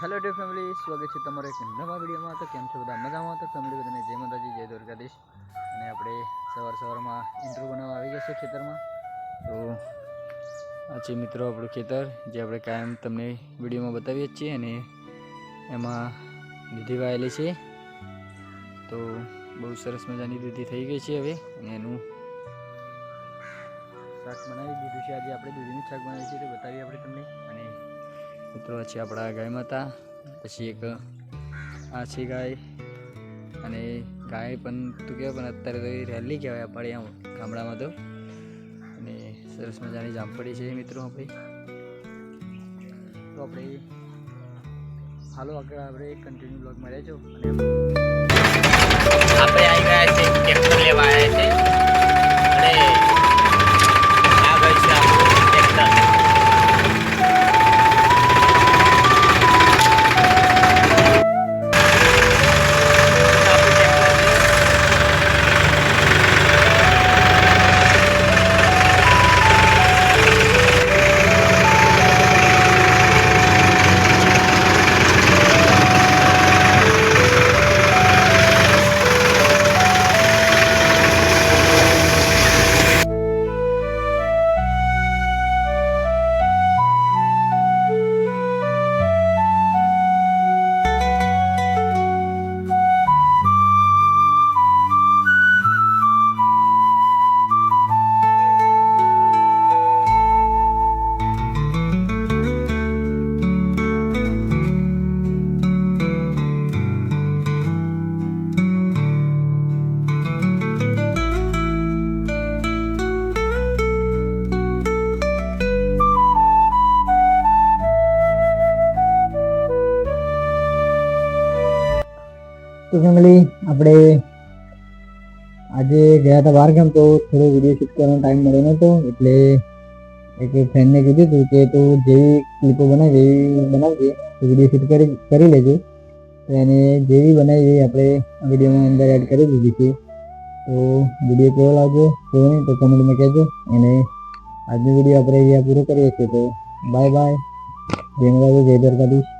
Hello day family સ્વાગત છે તમારો એક નવા વિડીયોમાં. તો કેમ છો બધા? મજામાં? તો ફેમિલી બધાને જય માતાજી, જય દ્વારકાધીશ. અને આપણે સવાર સવારમાં ઇન્ટરવ્યુ બનાવવા આવી ગયા છે ખેતરમાં. તો આ છે મિત્રો આપણું ખેતર, જે આપણે કાયમ તમને વિડીયોમાં બતાવીએ જ છીએ અને એમાં દૂધી વાયેલી છે. તો બહુ સરસ મજાની દૂધી થઈ ગઈ છે હવે, અને એનું શાક બનાવી દીધું છે. આજે આપણે દૂધીનું શાક બનાવ્યું છે, તો બતાવીએ આપણે તમને. અને મિત્રો, પછી આપણા ગાય માતા, પછી એક આ છે ગાય અને ગાય પણ તું કહેવાય પણ અત્યારે તો એ રેલી કહેવાય આપણે આમ ગામડામાં તો. અને સરસ મજાની જામફળી છે મિત્રો આપણી. તો આપણે હાલો, આગળ આપણે કન્ટિન્યુ બ્લોગમાં રહેજો. અને આપણે આવી ગયા છે તો ફેમિલી આપણે આજે ગયા હતા બહાર ગામ તો થોડો વીડિયો શૂટ કરવાનો ટાઈમ મળ્યો નહોતો એટલે એક ફ્રેન્ડને કીધું હતું કે તું જેવી ક્લિપો બનાવી એવી બનાવજે તો વીડિયો શૂટ કરી કરી લેજો એને જેવી બનાવી એવી આપણે વિડીયોમાં અંદર એડ કરી દીધી છે તો વીડિયો કેવો લાગ્યો કેવો નહીં તો કમેન્ટમાં કહેજો અને આજનો વીડિયો આપણે અહીંયા પૂરો કરીએ છીએ તો બાય બાય જય માતાજી જય દ્વારકાધીશ